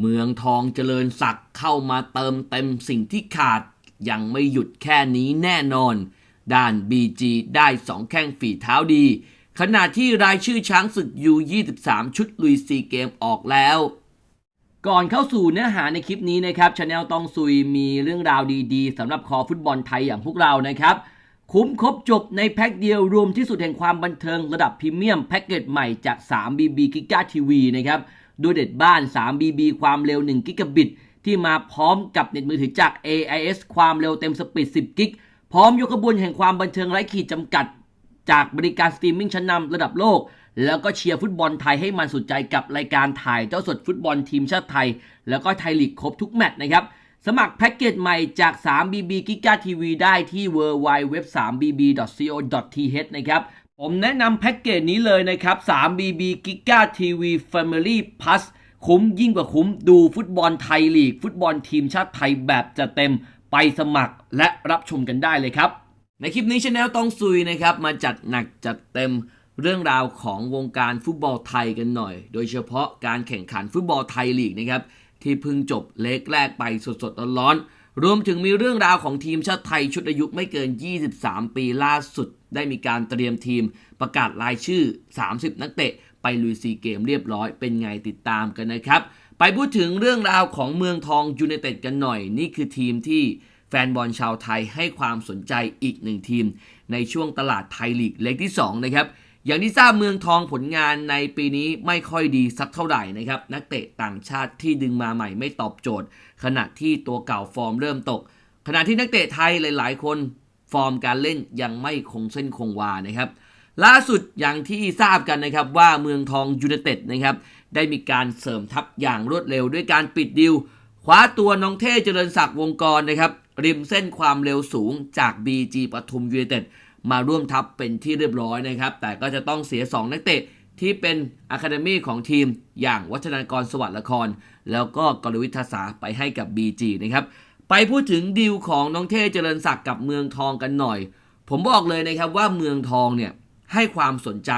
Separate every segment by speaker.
Speaker 1: เมืองทองเจริญศักดิ์เข้ามาเติมเต็มสิ่งที่ขาด ยังไม่หยุดแค่นี้แน่นอน ด้าน BG ได้สองแข้งฝีเท้าดี ขณะที่รายชื่อช้างศึก U23 ชุดลุยซีเกมออกแล้ว ก่อนเข้าสู่เนื้อหาในคลิปนี้นะครับชาแนลต้องซุยมีเรื่องราวดีๆสำหรับคอฟุตบอลไทยอย่างพวกเรานะครับคุ้มครบจบในแพ็คเดียวรวมที่สุดแห่งความบันเทิงระดับพรีเมียมแพ็กเกจใหม่จาก 3BB g i g a TV นะครับ ด้วยเด็ดบ้าน 3BB ความเร็ว1 g b ที่มาพร้อมกับเน็ตมือถือจาก AIS ความเร็วเต็มสปีด 10 กิก พร้อมยกขบวนแห่งความบันเทิงไร้ขีดจำกัด จากบริการสตรีมมิ่งชั้นนำระดับโลก แล้วก็เชียร์ฟุตบอลไทยให้มันสุดใจกับรายการถ่ายเจ้าสดฟุตบอลทีมชาติไทย แล้วก็ไทยลีกครบทุกแมตช์นะครับสมัครแพ็กเกจใหม่จาก 3BB g i g a TV ได้ที่ www.3bb.co.th นะครับ ผมแนะนำแพ็กเกจนี้เลยนะครับ 3BB g i g a TV Family Plus คุ้มยิ่งกว่าคุ้มดูฟุตบอลไทยลีก ฟุตบอลทีมชาติไทยแบบจะเต็มไปสมัครและรับชมกันได้เลยครับ ในคลิปนี้ชาแนลต้องซุยนะครับ มาจัดหนักจัดเต็มเรื่องราวของวงการฟุตบอลไทยกันหน่อย โดยเฉพาะการแข่งขันฟุตบอลไทยลีกนะครับที่เพิ่งจบเล็กแรกไปสดๆร้อนๆรวมถึงมีเรื่องราวของทีมชาติไทยชุดอายุไม่เกิน 23 ปีล่าสุด ได้มีการเตรียมทีมประกาศรายชื่อ 30 นักเตะ ไปลุยซีเกมเรียบร้อยเป็นไงติดตามกันนะครับ ไปพูดถึงเรื่องราวของเมืองทองยูไนเต็ดกันหน่อย นี่คือทีมที่แฟนบอลชาวไทยให้ความสนใจอีกหนึ่งทีม ในช่วงตลาดไทยลีกเล็กที่ 2 นะครับอย่างที่ทราบเมืองทองผลงานในปีนี้ไม่ค่อยดีสักเท่าไหร่นะครับ นักเตะต่างชาติที่ดึงมาใหม่ไม่ตอบโจทย์ ขณะที่ตัวเก่าฟอร์มเริ่มตก ขณะที่นักเตะไทยหลาย ๆ คน ฟอร์มการเล่นยังไม่คงเส้นคงวานะครับ ล่าสุดอย่างที่ทราบกันนะครับว่าเมืองทองยูไนเต็ดนะครับได้มีการเสริมทัพอย่างรวดเร็วด้วยการปิดดิวคว้าตัวน้องเท่เจริญศักดิ์วงกรนะครับริมเส้นความเร็วสูงจาก BG ปทุมยูไนเต็ดมาร่วมทัพเป็นที่เรียบร้อยนะครับ แต่ก็จะต้องเสีย 2 นักเตะที่เป็นอะคาเดมี่ของทีมอย่างวัฒนากรสวัสดิ์ละคร แล้วก็กรวิทยาสาไปให้กับ BG นะครับ ไปพูดถึงดีลของน้องเท่เจริญศักดิ์กับเมืองทองกันหน่อย ผมบอกเลยนะครับว่าเมืองทองเนี่ยให้ความสนใจ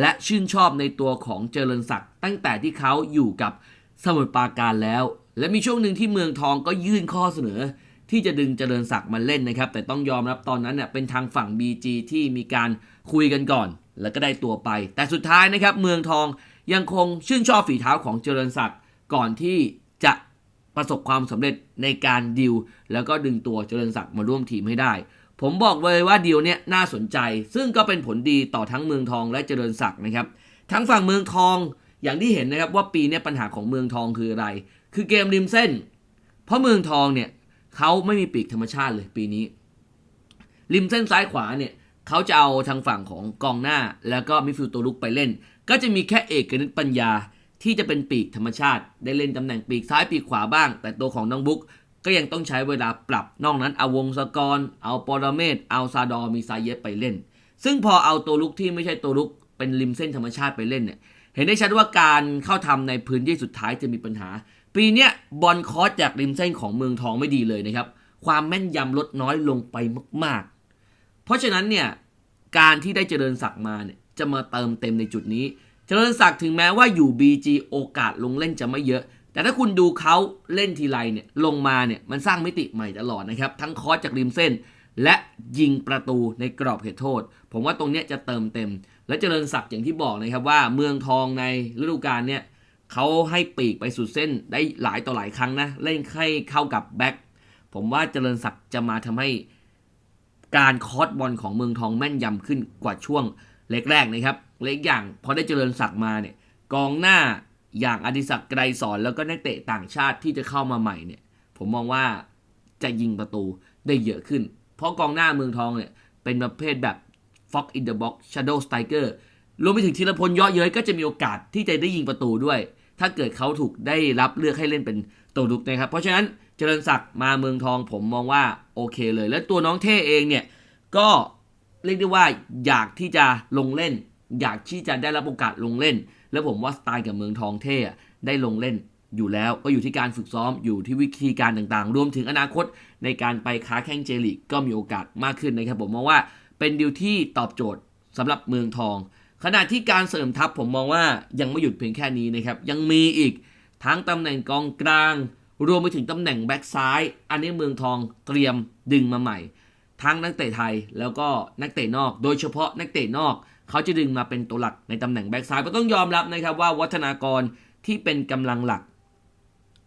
Speaker 1: และชื่นชอบในตัวของเจริญศักดิ์ตั้งแต่ที่เขาอยู่กับสมุทรปราการแล้ว และมีช่วงหนึ่งที่เมืองทองก็ยื่นข้อเสนอ ที่จะดึงเจริญศักดิ์มาเล่นนะครับ แต่ต้องยอมรับตอนนั้นเนี่ยเป็นทางฝั่ง BG ที่มีการคุยกันก่อน แล้วก็ได้ตัวไป แต่สุดท้ายนะครับเมืองทองยังคงชื่นชอบฝีเท้าของเจริญศักดิ์ก่อนที่ ประสบความสำเร็จในการดิวแล้วก็ดึงตัวเจริญศักดิ์มาร่วมทีมให้ได้ ผมบอกเลยว่าดีลเนี้ยน่าสนใจ ซึ่งก็เป็นผลดีต่อทั้งเมืองทองและเจริญศักดิ์นะครับทั้งฝั่งเมืองทองอย่างที่เห็นนะครับว่าปีนี้ปัญหาของเมืองทองคืออะไร คือเกมริมเส้น เพราะเมืองทองเนี่ยเขาไม่มีปีกธรรมชาติเลยปีนี้ ริมเส้นซ้ายขวาเนี่ยเขาจะเอาทางฝั่งของกองหน้า แล้วก็มิดฟิลด์ตัวลุกไปเล่น ก็จะมีแค่เอกนิตปัญญา ที่จะเป็นปีกธรรมชาติ ได้เล่นตำแหน่งปีกซ้ายปีกขวาบ้าง แต่ตัวของน้องบุ๊กก็ยังต้องใช้เวลาปรับ นอกนั้นเอาวงศกรเอาปรเมศเอาซาดอมีซาเยสไปเล่น ซึ่งพอเอาตัวลุกที่ไม่ใช่ตัวลุกเป็นริมเส้นธรรมชาติไปเล่นเนี่ยเห็นได้ชัดว่าการเข้าทำในพื้นที่สุดท้ายจะมีปัญหา ปีนี้บอลคอสจากริมเส้นของเมืองทองไม่ดีเลยนะครับ ความแม่นยำลดน้อยลงไปมาก ๆ เพราะฉะนั้นเนี่ยการที่ได้เจริญศักดิ์มาเนี่ยจะมาเติมเต็มในจุดนี้ เจริญศักดิ์ถึงแม้ว่าอยู่ BG โอกาสลงเล่นจะไม่เยอะ แต่ถ้าคุณดูเขาเล่นทีไรเนี่ยลงมาเนี่ยมันสร้างมิติใหม่ตลอดนะครับ ทั้งคอสจากริมเส้น และยิงประตูในกรอบเขตโทษ ผมว่าตรงนี้จะเติมเต็ม และเจริญศักดิ์อย่างที่บอกนะครับว่าเมืองทองในฤดูกาลเนี่ยเขาให้ปีกไปสุดเส้นได้หลายต่อหลายครั้งนะเล่นให้เข้ากับแบ็คผมว่าเจริญศักดิ์จะมาทำให้การคอสบอลของเมืองทองแม่นยำขึ้นกว่าช่วงแรกๆนะครับ เล็กอย่างพอได้เจริญศักดิ์มาเนี่ยกองหน้าอย่างอดิศักดิ์ไกรสอนแล้วก็นักเตะต่างชาติที่จะเข้ามาใหม่เนี่ย ผมมองว่าจะยิงประตูได้เยอะขึ้น เพราะกองหน้าเมืองทองเนี่ย เป็นประเภทแบบ Fox in the box Shadow Striker รวมไปถึงธีรพลเยอะเย้ยก็จะมีโอกาสที่จะได้ยิงประตูด้วย ถ้าเกิดเขาถูกได้รับเลือกให้เล่นเป็นตัวลุกนะครับ เพราะฉะนั้นเจริญศักดิ์มาเมืองทองผมมองว่าโอเคเลย และตัวน้องเท่เองเนี่ยก็เรียกได้ว่าอยากที่จะลงเล่น อยากที่จะได้รับโอกาสลงเล่น แล้วผมว่าสไตล์กับเมืองทองเท่ะได้ลงเล่นอยู่แล้วก็อยู่ที่การฝึกซ้อมอยู่ที่วิธีการต่างๆ รวมถึงอนาคตในการไปค้าแข่งเจลีกก็มีโอกาสมากขึ้นนะครับผมมองว่าเป็นดิวที่ตอบโจทย์สำหรับเมืองทอง ขณะที่การเสริมทัพผมมองว่ายังไม่หยุดเพียงแค่นี้นะครับยังมีอีกทั้งตำแหน่งกองกลาง รวมไปถึงตำแหน่งแบ็กซ้าย อันนี้เมืองทองเตรียมดึงมาใหม่ ทั้งนักเตะไทยแล้วก็นักเตะนอก โดยเฉพาะนักเตะนอก เขาจะดึงมาเป็นตัวหลักในตำแหน่งแบ็กซ้ายก็ต้องยอมรับนะครับว่าวัฒนากรที่เป็นกำลังหลัก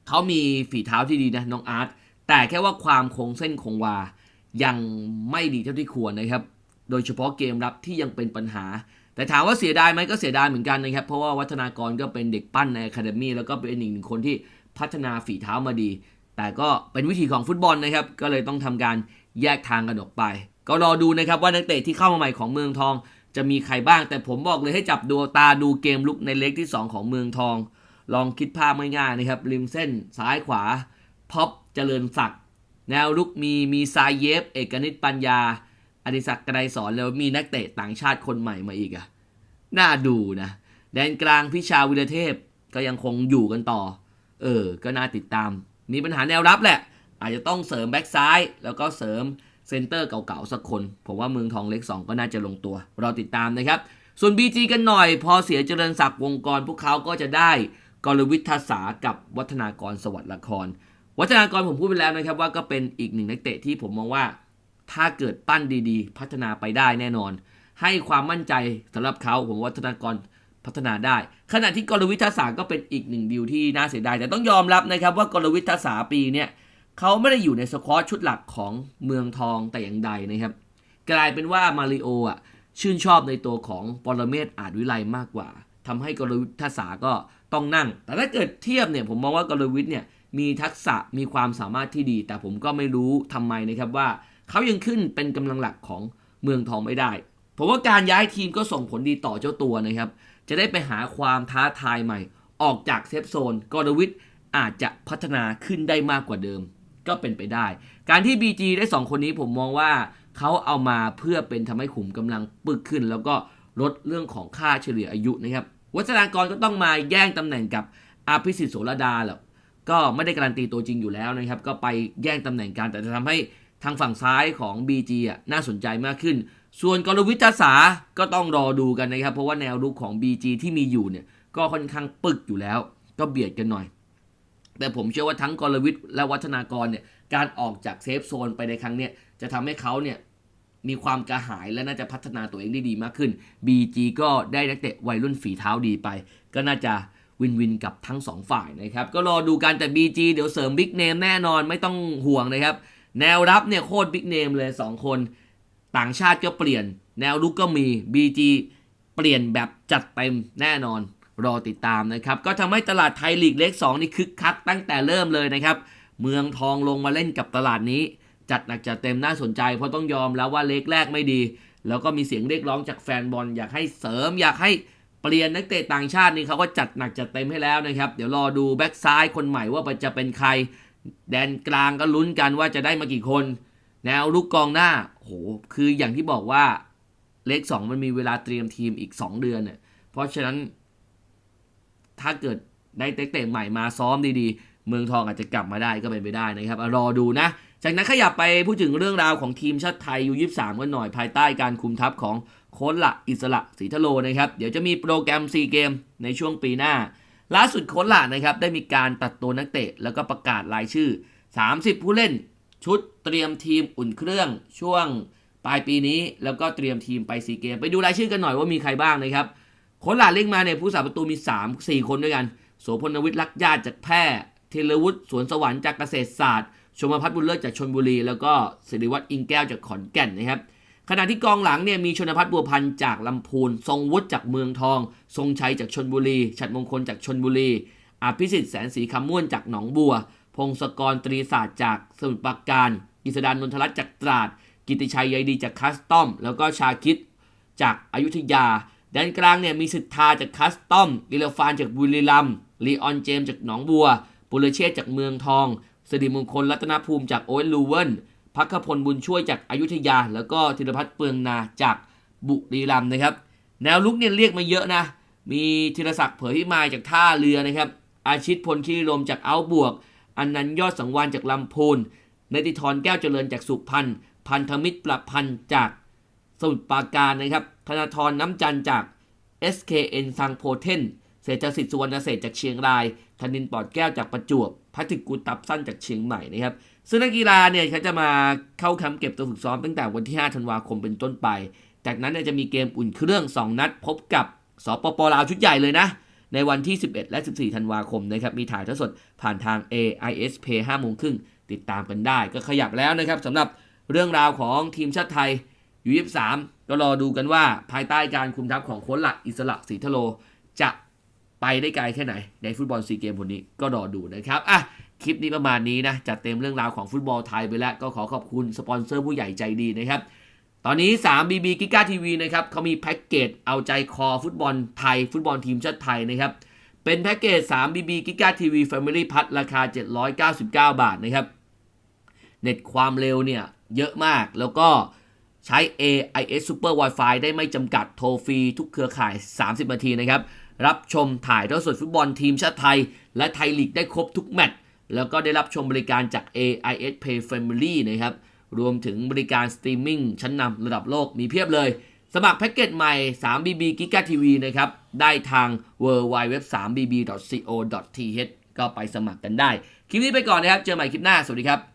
Speaker 1: เขามีฝีเท้าที่ดีนะน้องอาร์ตแต่แค่ว่าความคงเส้นคงวา ยังไม่ดีเท่าที่ควรนะครับ โดยเฉพาะเกมรับที่ยังเป็นปัญหา แต่ถามว่าเสียดายไหมก็เสียดายเหมือนกันนะครับ เพราะว่าวัฒนากรก็เป็นเด็กปั้นในอะคาเดมี่แล้วก็เป็นอีกหนึ่งคนที่พัฒนาฝีเท้ามาดี แต่ก็เป็นวิธีของฟุตบอลนะครับ ก็เลยต้องทำการแยกทางกันออกไป ก็รอดูนะครับว่านักเตะที่เข้ามาใหม่ของเมืองทอง จะมีใครบ้างแต่ผมบอกเลยให้จับดูตาดูเกมลุกในเล็กที่ 2 ของเมืองทอง ลองคิดภาพง่ายๆนะครับ ริมเส้นซ้ายขวาพ็อปเจริญศักดิ์แนวลุกมีมีซายเยฟ เอกนิตปัญญาอดิศักดิ์กระไดสอนแล้วมีนักเตะต่างชาติคนใหม่มาอีกอะน่าดูนะแดนกลางพิชาวิรเทพก็ยังคงอยู่กันต่อ เออ ก็น่าติดตาม มีปัญหาแนวรับแหละ อาจจะต้องเสริมแบ็กซ้าย แล้วก็เสริม เซนเตอร์เก่าๆสักคน ผมว่าเมืองทองเล็ก 2 ก็น่าจะลงตัว เราติดตามนะครับ ส่วน BG กันหน่อย พอเสียเจริญศักดิ์วงกร พวกเขาก็จะได้กรวิทยาศากับวัฒนากรสวัสดิ์ละคร วัฒนากรผมพูดไปแล้วนะครับว่าก็เป็นอีกหนึ่งนักเตะที่ผมมองว่า ถ้าเกิดปั้นดีๆ พัฒนาไปได้แน่นอน ให้ความมั่นใจสำหรับเขาผมว่าวัฒนากรพัฒนาได้ ขณะที่กรวิทยาศาก็เป็นอีกหนึ่งดีลที่น่าเสียดายแต่ต้องยอมรับนะครับว่ากรวิทยาศาปีเนี่ย เขาไม่ได้อยู่ในสควอตชุดหลักของเมืองทองแต่อย่างใดนะครับ กลายเป็นว่ามาริโออะชื่นชอบในตัวของปรเมศอาจวิไลมากกว่าทำให้กรวิทยาศาสตร์ก็ต้องนั่ง แต่ถ้าเกิดเทียบเนี่ยผมมองว่ากรวิทย์เนี่ยมีทักษะมีความสามารถที่ดี แต่ผมก็ไม่รู้ทำไมนะครับว่าเขายังขึ้นเป็นกำลังหลักของเมืองทองไม่ได้ผมว่าการย้ายทีมก็ส่งผลดีต่อเจ้าตัวนะครับ จะได้ไปหาความท้าทายใหม่ ออกจากเซฟโซนกรวิทย์อาจจะพัฒนาขึ้นได้มากกว่าเดิม ก็เป็นไปได้ การที่ BG ได้ 2 คนนี้ผมมองว่าเขาเอามาเพื่อเป็นทำให้ขุมกำลังปึกขึ้น แล้วก็ลดเรื่องของค่าเฉลี่ยอายุนะครับ วัฒนากรก็ต้องมาแย่งตำแหน่งกับอาภิสิทธิ์โสรดาแหละก็ไม่ได้การันตีตัวจริงอยู่แล้วนะครับ ก็ไปแย่งตำแหน่งกันแต่จะทำให้ทางฝั่งซ้ายของ BG อะน่าสนใจมากขึ้น ส่วนกรวิทาศาก็ต้องรอดูกันนะครับ เพราะว่าแนวรุกของ BG ที่มีอยู่เนี่ยก็ค่อนข้างปึกอยู่แล้ว ก็เบียดกันหน่อย แต่ผมเชื่อว่าทั้งกรวิทย์และวัฒนากรเนี่ยการออกจากเซฟโซนไปในครั้งเนี้ยจะทำให้เขาเนี่ยมีความกระหายและน่าจะพัฒนาตัวเองได้ดีมากขึ้น BG ก็ได้นักเตะวัยรุ่นฝีเท้าดีไป ก็น่าจะวินวินกับทั้งสองฝ่ายนะครับ ก็รอดูกันแต่ BG เดี๋ยวเสริมบิ๊กเนมแน่นอนไม่ต้องห่วงนะครับ แนวรับเนี่ยโคตรบิ๊กเนมเลย 2 คน ต่างชาติก็เปลี่ยน แนวลุกก็มี BG เปลี่ยนแบบจัดเต็มแน่นอน รอติดตามนะครับ ก็ทำให้ตลาดไทยลีกเล็ก2นี่คึกคักตั้งแต่เริ่มเลยนะครับ เมืองทองลงมาเล่นกับตลาดนี้ จัดหนักจัดเต็มน่าสนใจ เพราะต้องยอมแล้วว่าเล็กแรกไม่ดี แล้วก็มีเสียงเรียกร้องจากแฟนบอลอยากให้เสริม อยากให้เปลี่ยนนักเตะต่างชาตินี่เขาก็จัดหนักจัดเต็มให้แล้วนะครับ เดี๋ยวรอดูแบ็กซ้ายคนใหม่ว่าจะเป็นใคร แดนกลางก็ลุ้นกันว่าจะได้มากี่คน แนวลุกกองหน้าโหคืออย่างที่บอกว่าเลขสองมันมีเวลาเตรียมทีมอีก 2 เดือนเนี่ยเพราะฉะนั้น ถ้าเกิดได้เตะใหม่มาซ้อมดีๆ เมืองทองอาจจะกลับมาได้ก็เป็นไปได้นะครับอรอดูนะ จากนั้นขยับไปพูดถึงเรื่องราวของทีมชาติไทยยู23กันหน่อยภายใต้การคุมทัพของโค้ชละอิสระศรีทะโลนะครับเดี๋ยวจะมีโปรแกรม 4 เกมในช่วงปีหน้า ล่าสุดโค้ชละนะครับได้มีการตัดตัวนักเตะ แล้วก็ประกาศรายชื่อ 30 ผู้เล่น ชุดเตรียมทีมอุ่นเครื่องช่วงปลายปีนี้ แล้วก็เตรียมทีมไปซีเกม ไปดูรายชื่อกันหน่อยว่ามีใครบ้างนะครับ ค้ชหลาเล่งมาเนี่ยผู้สาประตูมี 3 4 คนด้วยกัน โสพลนวิทย์ลักญาติจากแพร่เทเลวุฒิสวนสวรรค์จากเกษตรศาสตร์ ชมพัฒน์บุญเลิศจากชนบุรี แล้วก็สิริวัตรอิงแก้วจากขอนแก่นนะครับขณะที่กองหลังเนี่ยมีชนพัฒน์บัวพันธ์จากลำพูน ทรงวุฒิจากเมืองทอง ทรงชัยจากชนบุรี ฉัดมงคลจากชนบุรี อภิสิทธิ์แสนสีคำม่วนจากหนองบัว พงศกรตรีศาสตร์จากสมุทรปราการอิสดานนทรัตน์จากตราด กิติชัยใยดีจากคัสตอม แล้วก็ชาคิดจากอายุทยา แดนกลางเนี่ยมีสิทธาจากคัสตอมอิเลฟานจากบุรีรัมลีออนเจมจากหนองบัว ปุรเชษจากเมืองทองสิริมงคลรัตนภูมิจากโอเวนลูเวนพักพลบุญช่วยจากอายุทยา แล้วก็ธีรพัฒน์เปลืองนาจากบุรีรัมนะครับ แนวลุกเนี่ยเรียกมาเยอะนะ มีธีรศักดิ์เผยพิมายจากท่าเรือนะครับ อาชิตพลคีรีลมจากเอาบวก อันนันยอดสังวานจากลำพูนนติธรแก้วเจริญจากสุพรรณพันธมิตรประพันธ์จากสมุทรปราการนะครับ ธนาธรน้ำจันจาก SKN ซังโพเทนเศรษฐสิทธิ์สุวรรณเศรษจากเชียงราย ธนินปอดแก้วจากประจวบพัทิกูตับสั้นจากเชียงใหม่นะครับ ซึ่งนักกีฬาเนี่ยเขาจะมาเข้าแคมป์เก็บตัวฝึกซ้อมตั้งแต่วันที่ 5 ธันวาคมเป็นต้นไป จากนั้นเนี่ยจะมีเกมอุ่นเครื่อง 2 นัด พบกับสปปลาวชุดใหญ่เลยนะ ในวันที่ 11 และ 14 ธันวาคมนะครับ มีถ่ายทอดสดผ่านทาง AIS Pay 5โมงครึ่งติดตามกันได้ ก็ขยับแล้วนะครับสำหรับเรื่องราวของทีมชาติไทย ยู23ก็รอดูกันว่าภายใต้การคุมทัพของโค้ชหลักอิสระศรีทโลจะไปได้ไกลแค่ไหน ในฟุตบอลซีเกมคนนี้ก็รอดูนะครับอะคลิปนี้ประมาณนี้นะจัดเต็มเรื่องราวของฟุตบอลไทยไปแล้ว ก็ขอขอบคุณสปอนเซอร์ผู้ใหญ่ใจดีนะครับ ตอนนี้ 3 BB กิก้าทีวีนะครับเขามีแพ็กเกจเอาใจคอฟุตบอลไทย ฟุตบอลทีมชาติไทยนะครับ เป็นแพ็กเกจ 3 BB กิก้าทีวี Family พัทราคา 799 บาทนะครับ เน็ตความเร็วเนี่ยเยอะมากแล้วก็ ใช้ AIS Super Wi-Fi ได้ไม่จำกัดโทรฟรีทุกเครือข่าย 30 นาทีนะครับ รับชมถ่ายทอดสดฟุตบอลทีมชาติไทย และไทยลีกได้ครบทุกแมตช์แล้วก็ได้รับชมบริการจาก AIS Pay Family นะครับ รวมถึงบริการสตรีมมิ่งชั้นนำระดับโลกมีเพียบเลย สมัครแพ็กเกจใหม่ 3BB Giga TV นะครับ ได้ทาง w w w 3 bb co th ก็ไปสมัครกันได้ คลิปนี้ไปก่อนนะครับ เจอใหม่คลิปหน้า สวัสดีครับ